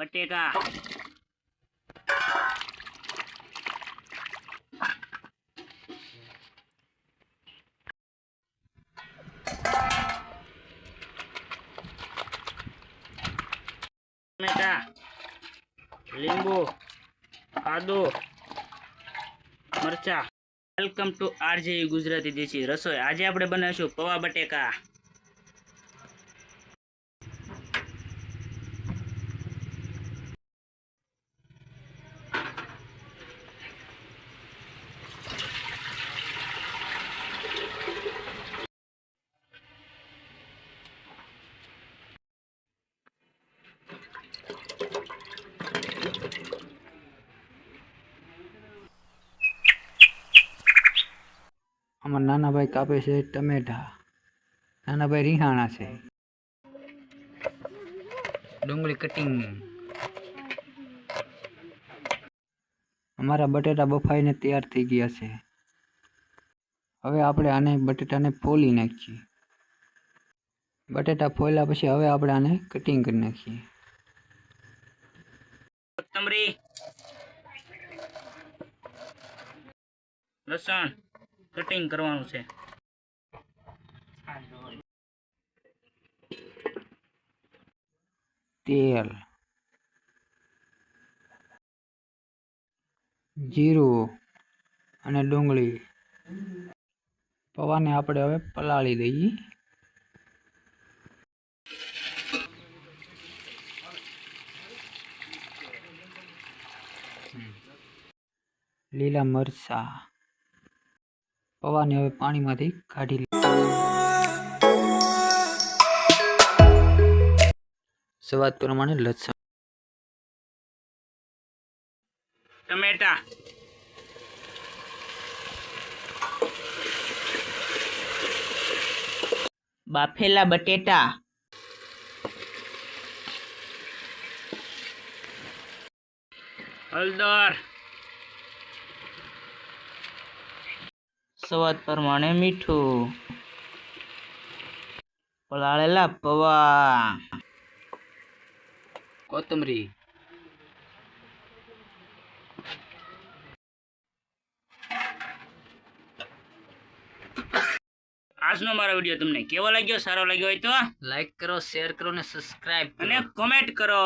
બટેકા ટમેટા. લીંબુ. આદુ. મરચા. વેલકમ ટુ આરજે ગુજરાતી દેશી રસોઈ. આજે આપણે બનાવીશું પૌવા બટેકા. અમારા નાના ભાઈ કાપે છે ટમેટા. નાના ભાઈ રીહાણા છે. ડુંગળી કટિંગ અમારા બટેટા બફાઈને તૈયાર થઈ ગયા છે. હવે આપણે આને બટેટાને ફોલી નાખીએ. બટેટા ફોલ્યા પછી હવે આપણે આને કટિંગ કરી નાખીએ. લસણ. કટિંગ કરવાનું છે. તેલ. જીરું અને ડુંગળી. પૌવાને આપણે હવે પલાળી દઈએ. લીલા મરચા. પૌવાને હવે પાણીમાંથી કાઢી લઈએ સ્વાદ પ્રમાણે લસણ. ટમેટા. બાફેલા બટેટા. હળદર. સ્વાદ પ્રમાણે મીઠું. પલાળેલા પૌવા. કોથમરી. આજનો મારો વીડિયો તમને કેવો લાગ્યો? સારો લાગ્યો હોય તો લાઈક કરો શેર કરો ને સબસ્ક્રાઇબ અને કોમેન્ટ કરો.